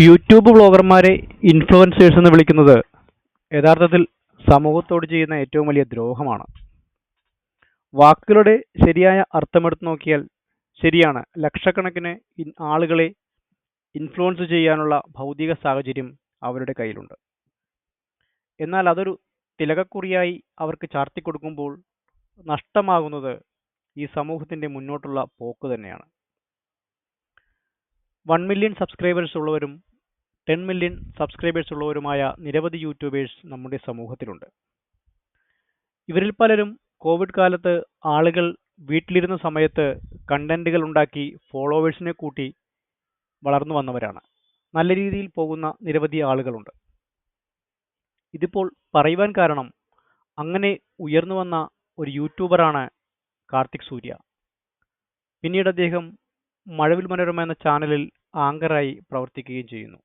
YouTube ബ്ലോഗർമാരെ influencers എന്ന് വിളിക്കുന്നത് യഥാർത്ഥത്തിൽ സമൂഹത്തോട് ചെയ്യുന്ന ഏറ്റവും വലിയ ദ്രോഹമാണ്. വാക്കുകളുടെ ശരിയായ അർത്ഥമെടുത്ത് നോക്കിയാൽ ശരിയാണ്. ലക്ഷക്കണക്കിന് ആളുകളെ ഇൻഫ്ലുവൻസ് ചെയ്യാനുള്ള ഭൗതിക സാഹചര്യം അവരുടെ കയ്യിലുണ്ട്. എന്നാൽ അതൊരു തിലകക്കുറിയായി അവർക്ക് ചാർത്തിക്കൊടുക്കുമ്പോൾ നഷ്ടമാകുന്നത് ഈ സമൂഹത്തിന്റെ മുന്നോട്ടുള്ള പോക്ക് തന്നെയാണ്. വൺ മില്യൺ സബ്സ്ക്രൈബേഴ്സ് ഉള്ളവരും ടെൻ മില്യൺ സബ്സ്ക്രൈബേഴ്സ് ഉള്ളവരുമായ നിരവധി യൂട്യൂബേഴ്സ് നമ്മുടെ സമൂഹത്തിലുണ്ട്. ഇവരിൽ പലരും കോവിഡ് കാലത്ത് ആളുകൾ വീട്ടിലിരുന്ന സമയത്ത് കണ്ടന്റുകൾ ഉണ്ടാക്കി ഫോളോവേഴ്സിനെ കൂട്ടി വളർന്നു വന്നവരാണ്. നല്ല രീതിയിൽ പോകുന്ന നിരവധി ആളുകളുണ്ട്. ഇതിപ്പോൾ പറയുവാൻ കാരണം അങ്ങനെ ഉയർന്നു വന്ന ഒരു യൂട്യൂബറാണ് കാർത്തിക് സൂര്യ. പിന്നീട് അദ്ദേഹം മഴവിൽ മനോരമ എന്ന ചാനലിൽ ആങ്കറായി പ്രവർത്തിക്കുകയും ചെയ്യുന്നു.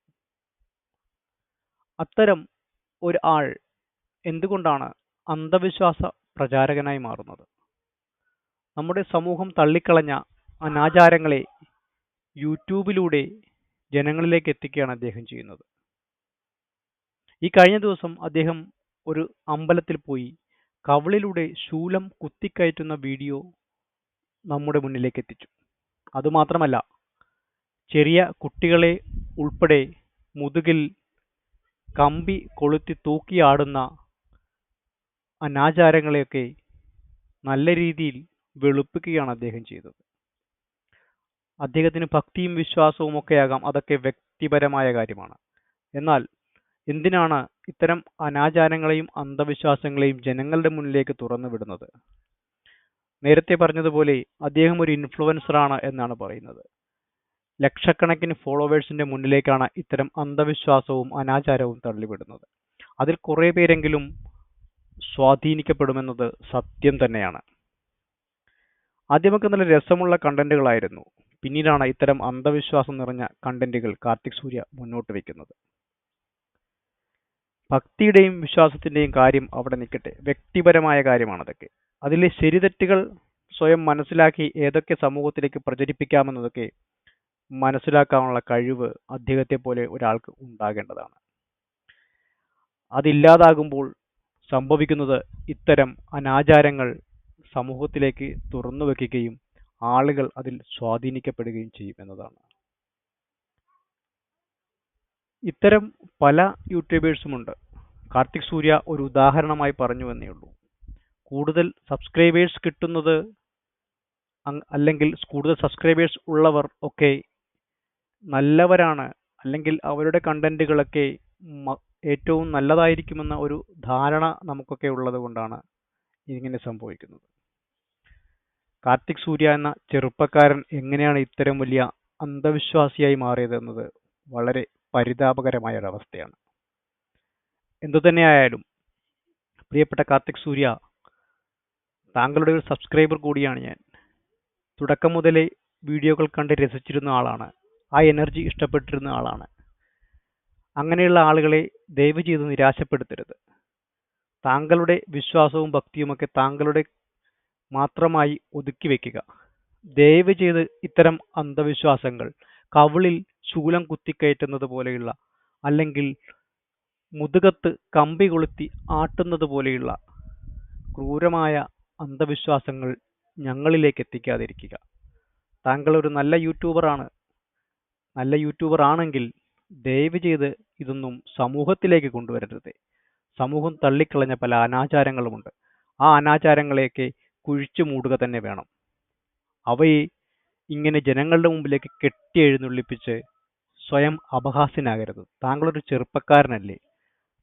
അത്തരം ഒരു ആൾ എന്തുകൊണ്ടാണ് അന്ധവിശ്വാസ പ്രചാരകനായി മാറുന്നത്? നമ്മുടെ സമൂഹം തള്ളിക്കളഞ്ഞ അനാചാരങ്ങളെ യൂട്യൂബിലൂടെ ജനങ്ങളിലേക്ക് എത്തിക്കുകയാണ് അദ്ദേഹം ചെയ്യുന്നത്. ഈ കഴിഞ്ഞ ദിവസം അദ്ദേഹം ഒരു അമ്പലത്തിൽ പോയി കവളിലൂടെ ശൂലം കുത്തിക്കയറ്റുന്ന വീഡിയോ നമ്മുടെ മുന്നിലേക്ക് എത്തിച്ചു. അതുമാത്രമല്ല ചെറിയ കുട്ടികളെ ഉൾപ്പെടെ മുതുകിൽ കമ്പി കൊളുത്തി തൂക്കിയാടുന്ന അനാചാരങ്ങളെയൊക്കെ നല്ല രീതിയിൽ വെളുപ്പിക്കുകയാണ് അദ്ദേഹം ചെയ്തത്. അദ്ദേഹത്തിന് ഭക്തിയും വിശ്വാസവും ഒക്കെ ഒക്കെയാകാം അതൊക്കെ വ്യക്തിപരമായ കാര്യമാണ്. എന്നാൽ എന്തിനാണ് ഇത്തരം അനാചാരങ്ങളെയും അന്ധവിശ്വാസങ്ങളെയും ജനങ്ങളുടെ മുന്നിലേക്ക് തുറന്നു വിടുന്നത്? നേരത്തെ പറഞ്ഞതുപോലെ അദ്ദേഹം ഒരു ഇൻഫ്ലുവൻസർ ആണ് എന്നാണ് പറയുന്നത്. ലക്ഷക്കണക്കിന് ഫോളോവേഴ്സിന്റെ മുന്നിലേക്കാണ് ഇത്തരം അന്ധവിശ്വാസവും അനാചാരവും തള്ളിവിടുന്നത്. അതിൽ കുറേ പേരെങ്കിലും സ്വാധീനിക്കപ്പെടുമെന്നത് സത്യം തന്നെയാണ്. ആദ്യമൊക്കെ നല്ല രസമുള്ള കണ്ടന്റുകളായിരുന്നു. പിന്നീടാണ് ഇത്തരം അന്ധവിശ്വാസം നിറഞ്ഞ കണ്ടന്റുകൾ കാർത്തിക് സൂര്യ മുന്നോട്ട് വയ്ക്കുന്നത് ഭക്തിയുടെയും വിശ്വാസത്തിന്റെയും കാര്യം അവിടെ നിൽക്കട്ടെ. വ്യക്തിപരമായ കാര്യമാണ് അതൊക്കെ അതിലെ ശരിതെറ്റുകൾ സ്വയം മനസ്സിലാക്കി ഏതൊക്കെ സമൂഹത്തിലേക്ക് പ്രചരിപ്പിക്കാമെന്നതൊക്കെ മനസ്സിലാക്കാനുള്ള കഴിവ് അദ്ദേഹത്തെ പോലെ ഒരാൾക്ക് ഉണ്ടാകേണ്ടതാണ്. അതില്ലാതാകുമ്പോൾ സംഭവിക്കുന്നത് ഇത്തരം അനാചാരങ്ങൾ സമൂഹത്തിലേക്ക് തുറന്നു വയ്ക്കുകയും ആളുകൾ അതിൽ സ്വാധീനിക്കപ്പെടുകയും ചെയ്യും എന്നതാണ്. ഇത്തരം പല യൂട്യൂബേഴ്സുമുണ്ട്. കാർത്തിക് സൂര്യ ഒരു ഉദാഹരണമായി പറഞ്ഞു എന്നേ ഉള്ളൂ. കൂടുതൽ സബ്സ്ക്രൈബേഴ്സ് കിട്ടുന്നത് അല്ലെങ്കിൽ കൂടുതൽ സബ്സ്ക്രൈബേഴ്സ് ഉള്ളവർ ഒക്കെ നല്ലവരാണ്. അല്ലെങ്കിൽ അവരുടെ കണ്ടന്റുകളൊക്കെ മ- ഏറ്റവും നല്ലതായിരിക്കുമെന്ന ഒരു ധാരണ നമുക്കൊക്കെ ഉള്ളത് കൊണ്ടാണ് ഇങ്ങനെ സംഭവിക്കുന്നത്. കാർത്തിക് സൂര്യ എന്ന ചെറുപ്പക്കാരൻ എങ്ങനെയാണ് ഇത്തരം വലിയ അന്ധവിശ്വാസിയായി മാറിയതെന്നത് വളരെ പരിതാപകരമായ ഒരവസ്ഥയാണ് എന്തു തന്നെയായാലും പ്രിയപ്പെട്ട കാർത്തിക് സൂര്യ താങ്കളുടെ ഒരു സബ്സ്ക്രൈബർ കൂടിയാണ് ഞാൻ. തുടക്കം മുതലേ വീഡിയോകൾ കണ്ട് രസിച്ചിരുന്ന ആളാണ്. ആ എനർജി ഇഷ്ടപ്പെട്ടിരുന്ന ആളാണ്. അങ്ങനെയുള്ള ആളുകളെ ദയവ് ചെയ്ത് നിരാശപ്പെടുത്തരുത്. താങ്കളുടെ വിശ്വാസവും ഭക്തിയുമൊക്കെ താങ്കളുടെ മാത്രമായി ഒതുക്കി വെക്കുക. ദയവ് ചെയ്ത് ഇത്തരം അന്ധവിശ്വാസങ്ങൾ കവിളിൽ ശൂലം കുത്തിക്കയറ്റുന്നത് പോലെയുള്ള അല്ലെങ്കിൽ മുതുകത്ത് കമ്പി കൊളുത്തി ആട്ടുന്നത് പോലെയുള്ള ക്രൂരമായ അന്ധവിശ്വാസങ്ങൾ ഞങ്ങളിലേക്ക് എത്തിക്കാതിരിക്കുക. താങ്കൾ ഒരു നല്ല യൂട്യൂബറാണ് നല്ല യൂട്യൂബർ ആണെങ്കിൽ ദയവ് ചെയ്ത് ഇതൊന്നും സമൂഹത്തിലേക്ക് കൊണ്ടുവരരുത്. സമൂഹം തള്ളിക്കളഞ്ഞ പല അനാചാരങ്ങളുമുണ്ട്. ആ അനാചാരങ്ങളെയൊക്കെ കുഴിച്ചു മൂടുക തന്നെ വേണം. അവയെ ഇങ്ങനെ ജനങ്ങളുടെ മുമ്പിലേക്ക് കെട്ടി എഴുന്നള്ളിപ്പിച്ച് സ്വയം അപഹാസ്യനാകരുത്. താങ്കളൊരു ചെറുപ്പക്കാരനല്ലേ.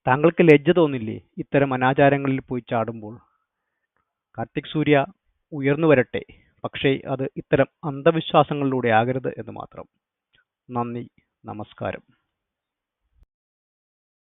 താങ്കൾക്ക് ലജ്ജ തോന്നില്ലേ ഇത്തരം അനാചാരങ്ങളിൽ പോയി ചാടുമ്പോൾ? കാർത്തിക് സൂര്യ ഉയർന്നു വരട്ടെ. പക്ഷേ അത് ഇത്തരം അന്ധവിശ്വാസങ്ങളിലൂടെ ആകരുത് എന്ന് മാത്രം. നന്ദി. നമസ്കാരം.